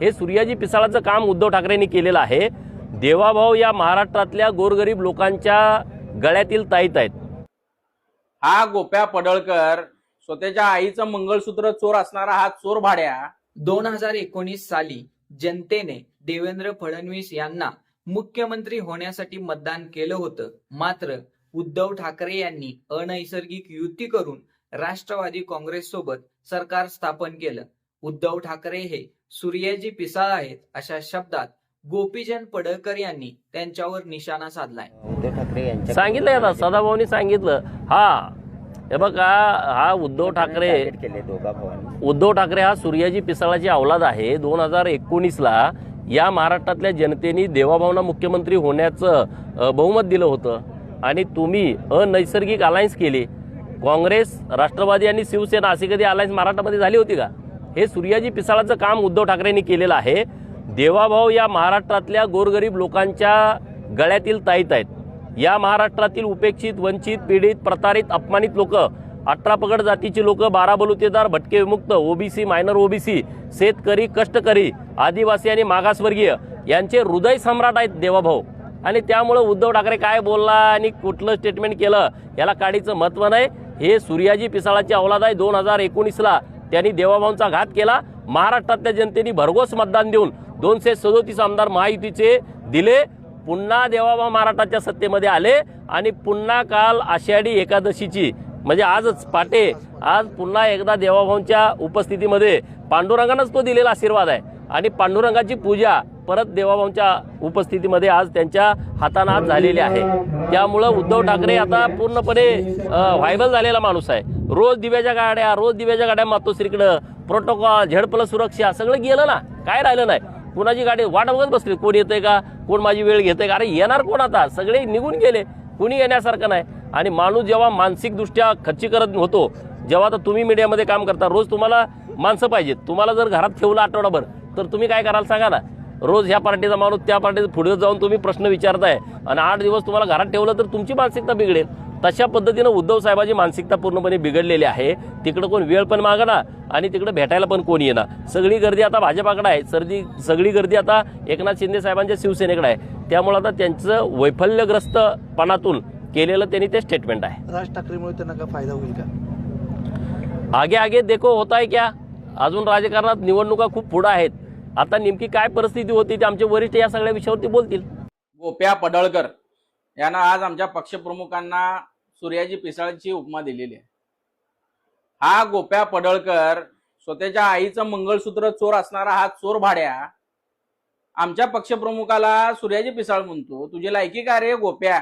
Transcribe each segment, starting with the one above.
हे सूर्याजी पिसाळाचं काम उद्धव ठाकरेंनी केलेलं आहे. देवाभाऊ या महाराष्ट्रातल्या गोरगरीब लोकांच्या गळ्यातील ताईत आहेत. हा गोप्या पडळकर स्वतःच्या आईचं मंगळसूत्र चोर असणारा हा चोर भाड्या. दोन हजार एकोणीस साली जनतेने देवेंद्र फडणवीस यांना मुख्यमंत्री होण्यासाठी मतदान केलं होतं. मात्र उद्धव ठाकरे यांनी अनैसर्गिक युती करून राष्ट्रवादी काँग्रेस सोबत सरकार स्थापन केलं. उद्धव ठाकरे हे सूर्याजी पिसाळ आहेत अशा शब्दात गोपीचंद पडळकर यांनी त्यांच्यावर निशाणा साधलाय. उद्धव ठाकरे यांच्या सांगितलंय आता सदाभाऊनी सांगितलं. हा हे बघा हा उद्धव ठाकरे टार्गेट केले दोघा भावांनी. उद्धव ठाकरे हा सूर्याजी पिसाळाची अवलाद आहे. दोन हजार एकोणीसला या महाराष्ट्रातल्या जनतेने देवाभावना मुख्यमंत्री होण्याचं अ, बहुमत दिलं होतं. आणि तुम्ही अनैसर्गिक अलायन्स केली. काँग्रेस राष्ट्रवादी आणि शिवसेना अशी कधी अलायन्स महाराष्ट्रामध्ये झाली होती का? हे सूर्याजी पिसाळाचं काम उद्धव ठाकरेंनी केलेलं आहे. देवाभाऊ या महाराष्ट्रातल्या गोरगरीब लोकांच्या गळ्यातील ताईत आहेत. या महाराष्ट्रातील उपेक्षित वंचित पीडित प्रतारित अपमानित लोक अठरा पगड जातीची लोक बारा बलुतेदार भटके विमुक्त ओबीसी मायनर ओबीसी शेतकरी कष्टकरी आदिवासी आणि मागासवर्गीय यांचे हृदय सम्राट आहेत देवाभाऊ. आणि त्यामुळं उद्धव ठाकरे काय बोलला आणि कुठलं स्टेटमेंट केलं याला काडीचं महत्त्व नाही. हे सूर्याजी पिसाळाची अवलाद आहे दोन हजार एकोणीसला. त्यांनी देवाभाऊंचा घात केला. महाराष्ट्रातल्या जनतेने भरघोस मतदान देऊन दोनशे सदोतीस आमदार महायुतीचे दिले. पुन्हा देवाभाऊ महाराष्ट्राच्या सत्तेमध्ये आले आणि पुन्हा काल आषाढी एकादशीची म्हणजे आजच पाटे आज पुन्हा एकदा देवाभाऊंच्या उपस्थितीमध्ये पांडुरंगानंच तो दिलेला आशीर्वाद आहे. आणि पांडुरंगाची पूजा परत देवाभाऊंच्या उपस्थितीमध्ये आज त्यांच्या हातानं आज झालेली आहे. त्यामुळं उद्धव ठाकरे आता पूर्णपणे व्हायबल झालेला माणूस आहे. रोज दिव्याच्या गाड्या रोज दिव्याच्या गाड्या मातोश्रीकडं प्रोटोकॉल झेडपलं सुरक्षा सगळं गेलं ना. काय राहिलं नाही. कुणाची गाडी वाट बघत बसली? कोण येतंय का? कोण माझी वेळ घेतंय का? अरे येणार कोण आता? सगळे निघून गेले. कुणी येण्यासारखं नाही. आणि माणूस जेव्हा मानसिकदृष्ट्या खच्ची करत होतो जेव्हा आता तुम्ही मीडियामध्ये काम करता रोज तुम्हाला माणसं पाहिजेत. तुम्हाला जर घरात ठेवलं आठवडाभर तर तुम्ही काय कराल सांगा ना? रोज ह्या पार्टीचा माणूस त्या पार्टीचा पुढे जाऊन तुम्ही प्रश्न विचारताय. आणि आठ दिवस तुम्हाला घरात ठेवलं तर तुमची मानसिकता बिघडेल. तशा पद्धतीनं उद्धव साहेबाची मानसिकता पूर्णपणे बिघडलेली आहे. तिकडं कोण वेळ पण मागणार आणि तिकडं भेटायला पण कोण येणार? सगळी गर्दी आता भाजपाकडे आहे. सर्दी सगळी गर्दी आता एकनाथ शिंदे साहेबांच्या शिवसेनेकडे आहे. त्यामुळे आता त्यांचं वैफल्यग्रस्तपणातून केलेलं त्यांनी ते स्टेटमेंट आहे. राज ठाकरेमुळे त्यांना काय फायदा होईल का? आगे आगे देखो होत आहे क्या? अजून राजकारणात निवडणुका खूप पुढं आहेत. आता नेमकी काय परिस्थिती होती ते आमचे वरिष्ठ या सगळ्या विषयावरती बोलतील. गोप्या पडळकर यांना आज आमच्या पक्षप्रमुखांना सूर्याजी पिसाळची उपमा दिलेली आहे. हा गोप्या पडळकर स्वतःच्या आईचं मंगळसूत्र चोर असणारा हा चोर भाड्या आमच्या पक्षप्रमुखाला सूर्याजी पिसाळ म्हणतो तुझी लायकी का रे गोप्या?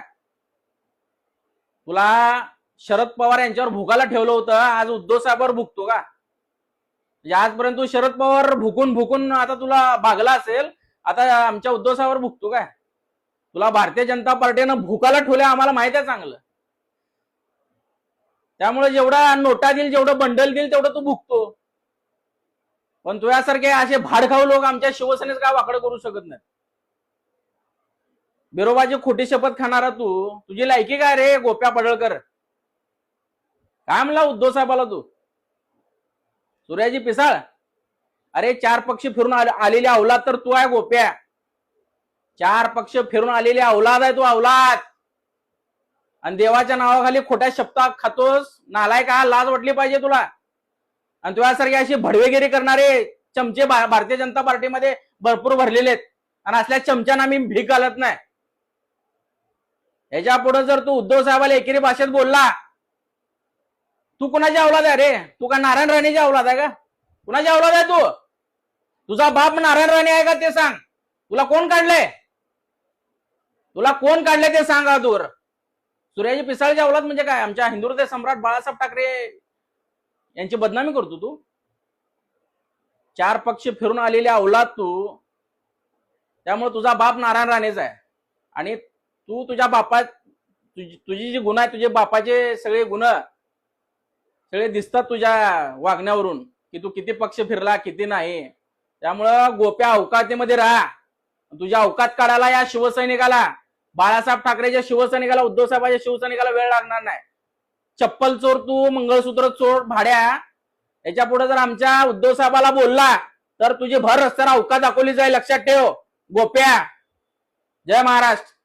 तुला शरद पवार यांच्यावर भुकाला ठेवलं होतं आज उद्धव साहेबावर भुकतो का? म्हणजे आजपर्यंत तू शरद पवार भुकून भुकून आता तुला भागला असेल आता आमच्या उद्धव साहेबावर भुकतो काय? तुला भारतीय जनता पार्टीनं भुकाला ठेवलं आम्हाला माहीत आहे चांगलं. त्यामुळे जेवढा नोटा देईल जेवढं बंडल देईल तेवढं तू भुकतो पण तुझ्यासारखे असे भाडखाऊ लोक आमच्या शिवसेनेत काय वाकडं करू शकत नाही बिरोबाची खोटी शपथ खाणारा तू तुझी लायकी काय रे गोप्या पडळकर? काय म्हणला उद्धव साहेबाला तू? सूर्याजी पिसाळ? अरे चार पक्ष फिरून आलेली अवलाद तर तू आहे गोप्या. चार पक्ष फिरून आलेली अवलाद आहे तू अवलाद. आणि देवाच्या नावाखाली खोट्या शब्द खातोस. नालाय का? लाज वाटली पाहिजे तुला. आणि तुझ्यासारखी अशी भडवेगिरी करणारे चमचे भारतीय जनता पार्टीमध्ये भरपूर भरलेले आहेत. आणि असल्या चमच्यांना मी भीक घालत नाही. याच्यापुढे जर तू उद्धव साहेबाला एकेरी भाषेत बोलला तू कुणाची अवलाद आहे रे? तू का नारायण राणेची अवलाद आहे का? कुणाची अवलाद आहे तू? तुझा बाप नारायण राणे आहे का ते सांग. तुला कोण काढलंय? तुला कोण काढलंय ते सांग तूर सूर्याजी पिसाळची अवलाद म्हणजे काय? आमच्या हिंदू हृदय सम्राट बाळासाहेब ठाकरे यांची बदनामी करतो तू. चार पक्ष फिरून आलेले अवलाद तू. त्यामुळे तुझा बाप नारायण राणेचा आहे. आणि तू तुझ्या बापा तुझी तुझी जी गुन्हा आहे तुझे बापाचे सगळे गुण सगळे दिसतात तुझ्या वागण्यावरून की तू किती पक्ष फिरला किती नाही. त्यामुळं गोप्या अवकातीमध्ये राहा. तुझ्या अवकात काढायला या शिवसैनिकाला. बाळासाहेब ठाकरेच्या शिवसैनिकाला उद्धव साहेबांच्या शिवसैनिकाला वेळ लागणार नाही. चप्पल चोर तू मंगळसूत्र चोर भाड्या. याच्यापुढे जर आमच्या उद्धव साहेबाला बोलला तर तुझी भर रस्त्याला अवका दाखवली जाईल. लक्षात ठेव. गोप्या. जय महाराष्ट्र.